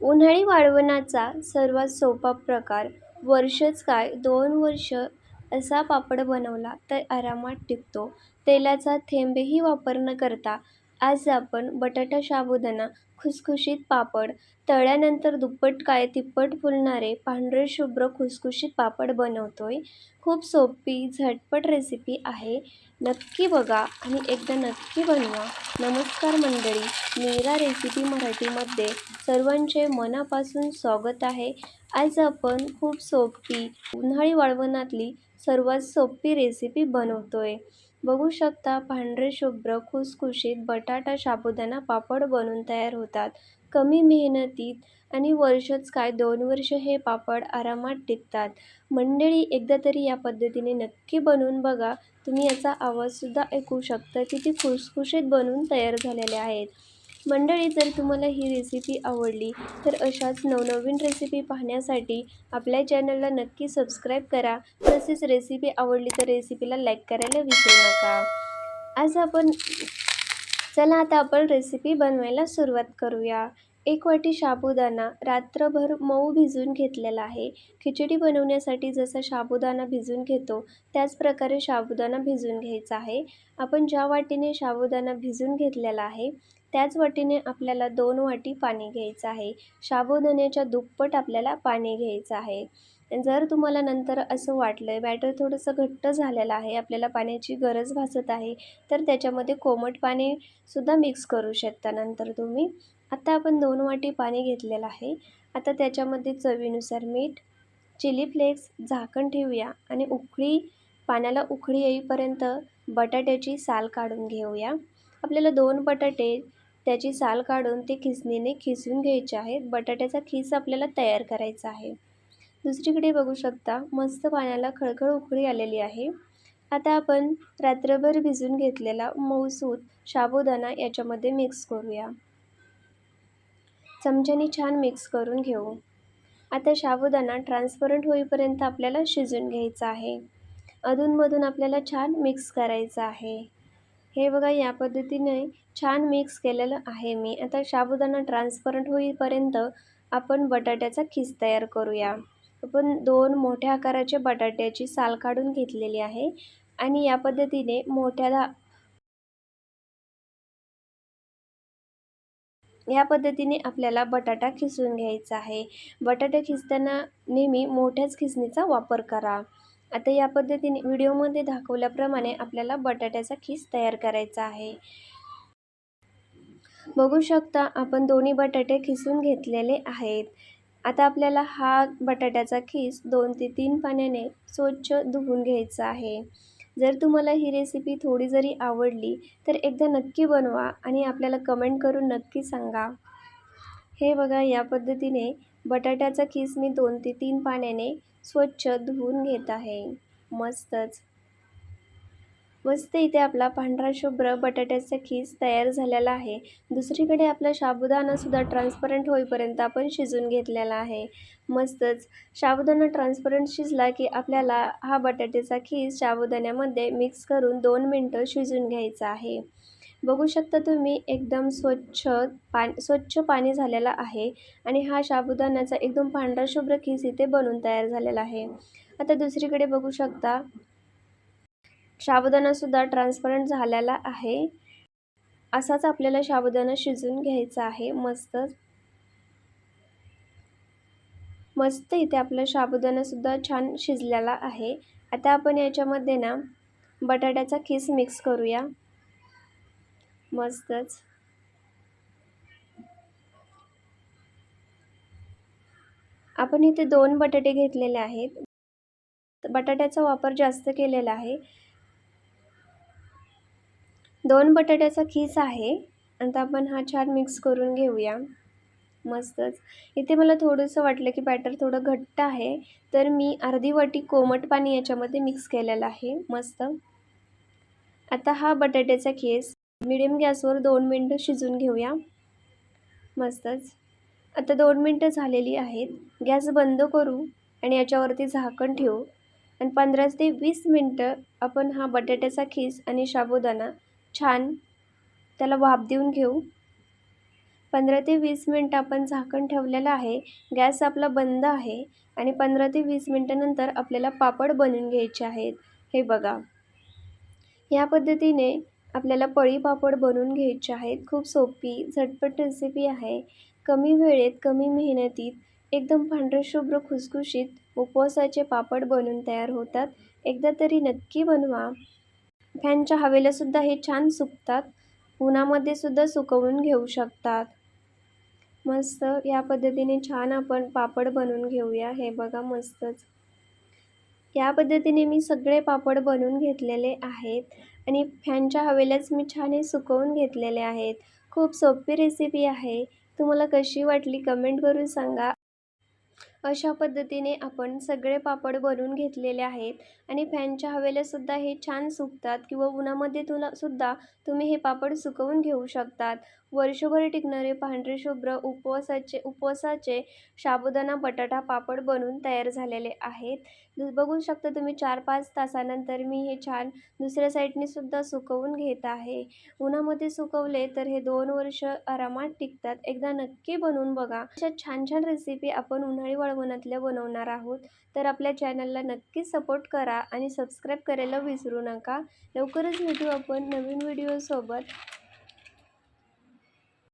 उन्हाळी वाळवणाचा सर्वात सोपा प्रकार वर्षच काय दोन वर्ष असा पापड बनवला तर आरामात टिकतो. तेलाचा थेंबही वापर न करता आज आपण बटाटा साबुदाणा खुसखुशीत पापड तळल्यानंतर दुप्पट काय तिप्पट फुलणारे पांढरे शुभ्र खुसखुशीत पापड बनवतोय. खूप सोपी झटपट रेसिपी आहे. नक्की बघा आणि एकदा नक्की बनवा. नमस्कार मंडळी मीरा रेसिपी मराठीमध्ये सर्वांचे मनापासून स्वागत आहे. आज आपण खूप सोपी उन्हाळी वाळवणातली सर्वात सोपी रेसिपी बनवतोय. बघू शकता पांढरे शुभ्र खुसखुशीत बटाटा साबुदाणा पापड बनून तयार होतात. कमी मेहनतीत आणि वर्षच काय दोन वर्ष हे पापड आरामात टिकतात. मंडळी एकदा तरी या पद्धतीने नक्की बनवून बघा. तुम्ही याचा आवाजसुद्धा ऐकू शकता किती खुसखुशीत बनवून तयार झालेले आहेत. मंडळी जर तुम्हाला ही रेसिपी आवडली तर अशाच नवनवीन रेसिपी पाहण्यासाठी आपल्या चॅनलला नक्की सबस्क्राईब करा. तसेच रेसिपी आवडली तर रेसिपीला लाईक करायला विसरू नका. आज आपण चला आता आपण रेसिपी बनवायला सुरुवात करूया. एक वाटी साबुदाणा. रात्रभर मऊ भिजून घेतलेला आहे. खिचडी बनवण्यासाठी जसा साबुदाणा भिजून घेतो त्याचप्रकारे साबुदाणा भिजवून घ्यायचा आहे. आपण ज्या वाटीने साबुदाणा भिजून घेतलेला आहे त्याच वाटीने आपल्याला दोन वाटी पाणी घ्यायचं आहे. साबुदाण्याच्या दुप्पट आपल्याला पाणी घ्यायचं आहे. जर तुम्हाला नंतर असं वाटलं आहे बॅटर थोडंसं घट्ट झालेलं आहे आपल्याला पाण्याची गरज भासत आहे तर त्याच्यामध्ये कोमट पाणीसुद्धा मिक्स करू शकता नंतर तुम्ही. आत्ता आपण दोन वाटी पाणी घेतलेलं आहे. आता त्याच्यामध्ये चवीनुसार मीठ चिली फ्लेक्स झाकण ठेवूया आणि उकळी पाण्याला उकळी येईपर्यंत बटाट्याची साल काढून घेऊया. आपल्याला दोन बटाटे त्याची साल काढून ते खिसणीने खिसून घ्यायचे आहेत. बटाट्याचा खिस आपल्याला तयार करायचा आहे. दुसरीकडे बघू शकता मस्त पाण्याला खळखळ उकळी आलेली आहे. आता आपण रात्रभर भिजून घेतलेला मऊसूत साबुदाणा याच्यामध्ये मिक्स करूया. चमच्याने छान मिक्स करून घेऊ. आता साबुदाणा ट्रान्सपरंट होईपर्यंत आपल्याला शिजून घ्यायचा आहे. अधूनमधून आपल्याला छान मिक्स करायचं आहे. हे बघा या पद्धतीने छान मिक्स केलेलं आहे मी. आता साबुदाणा ट्रान्सपरंट होईपर्यंत आपण बटाट्याचा खीस तयार करूया. आपण दोन मोठ्या आकाराचे बटाट्याची साल काढून घेतलेली आहे आणि या पद्धतीने मोठ्या या पद्धतीने आपल्याला बटाटा खिसून घ्यायचा आहे. बटाटा खिसताना नेहमी मोठ्याच खिसणीचा वापर करा. आता या पद्धतीने व्हिडिओमध्ये दाखवल्याप्रमाणे आपल्याला बटाट्याचा खिस तयार करायचा आहे. बघू शकता आपण दोन्ही बटाटे खिसून घेतलेले आहेत. आता आपल्याला हा बटाट्याचा खीस दोन ते तीन पाण्याने स्वच्छ धुवून घ्यायचा आहे. जर तुम्हाला ही रेसिपी थोडी जरी आवडली तर एकदा नक्की बनवा आणि आपल्याला कमेंट करून नक्की सांगा. हे बघा या पद्धतीने बटाट्याचा खीस मी दोन ते तीन पाण्याने स्वच्छ धुवून घेत आहे. मस्तच! मस्त इथे आपला पांढरा शुभ्र बटाट्याचा खीस तयार झालेला आहे. दुसरीकडे आपला साबुदाणासुद्धा ट्रान्सपरंट होईपर्यंत आपण शिजून घेतलेला आहे. मस्तच. साबुदाणा ट्रान्सपरंट शिजला की आपल्याला हा बटाट्याचा खीस साबुदाण्यामध्ये मिक्स करून दोन मिनटं शिजून घ्यायचा आहे. बघू शकता तुम्ही एकदम स्वच्छ पा स्वच्छ पाणी झालेला आहे आणि हा साबुदाण्याचा एकदम पांढरा शुभ्र खीस इथे बनून तयार झालेला आहे. आता दुसरीकडे बघू शकता साबुदाणासुद्धा ट्रान्सपरंट झालेला आहे. असाच आपल्याला साबुदाणा शिजून घ्यायचा आहे. मस्त. मस्त इथे आपला साबुदाणासुद्धा छान शिजलेला आहे. आता आपण याच्यामध्ये ना बटाट्याचा खीस मिक्स करूया. मस्तच. आपण इथे दोन बटाटे घेतलेले आहेत. बटाट्याचा वापर जास्त केलेला आहे. दोन बटाट्याचा खीस आहे. आता आपण हा छान मिक्स करून घेऊया. मस्तच. इथे मला थोडंसं वाटलं की बॅटर थोडं घट्ट आहे. तर मी अर्धी वाटी कोमट पाणी याच्यामध्ये मिक्स केलेलं आहे. मस्त. आता हा बटाट्याचा खेस. मिडियम गॅसवर दोन मिनटं शिजून घेऊया. मस्तच. आता दोन मिनटं झालेली आहेत. गॅस बंद करू आणि याच्यावरती झाकण ठेवू. आणि पंधरा ते वीस मिनटं आपण हा बटाट्याचा खीस आणि साबुदाणा छान. त्याला वाफ देऊन घेऊ. पंधरा ते वीस मिनटं आपण झाकण ठेवलेलं आहे. गॅस आपला बंद आहे आणि पंधरा ते वीस मिनटानंतर आपल्याला पापड बनवून घ्यायचे आहेत. हे बघा. या पद्धतीने आपल्याला पळी पापड बनवून घ्यायचे आहेत. खूप सोपी झटपट रेसिपी आहे. कमी वेळेत कमी मेहनतीत एकदम पांढरशुभ्र खुसखुशीत उपवासाचे पापड बनून तयार होतात. एकदा तरी नक्की बनवा. फॅनच्या हवेलासुद्धा हे छान सुकतात. उन्हामध्ये सुद्धा सुकवून घेऊ शकतात. मस्त या पद्धतीने छान आपण पापड बनवून घेऊया. हे बघा मस्तच. या पद्धतीने मी सगळे पापड बनवून घेतलेले आहेत आणि फॅनच्या हवेलाच मी छान हे सुकवून घेतलेले आहेत. खूप सोपी रेसिपी आहे. तुम्हाला कशी वाटली कमेंट करून सांगा. अशा पद्धतीने आपण सगळे पापड बनवून घेतलेले आहेत. आणि फॅनच्या हवेलासुद्धा हे छान सुकतात किंवा उन्हामध्ये तुला सुद्धा तुम्ही हे पापड सुकवून घेऊ शकतात. वर्षभर टिकणारे पांढरे शुभ्र उपवासाचे उपवासाचे साबुदाणा बटाटा पापड बनून तयार झालेले आहेत. बघू शकता तुम्ही चार पाच तासानंतर मी हे छान दुसऱ्या साईडने सुद्धा सुकवून घेत आहे. उन्हामध्ये सुकवले तर हे दोन वर्ष आरामात टिकतात. एकदा नक्की बनवून बघा. अशा छान छान रेसिपी आपण उन्हाळी वळवणातल्या बनवणार आहोत तर आपल्या चॅनलला नक्की सपोर्ट करा आणि सबस्क्राईब करायला विसरू नका. लवकरच भेटू आपण नवीन व्हिडिओसोबत.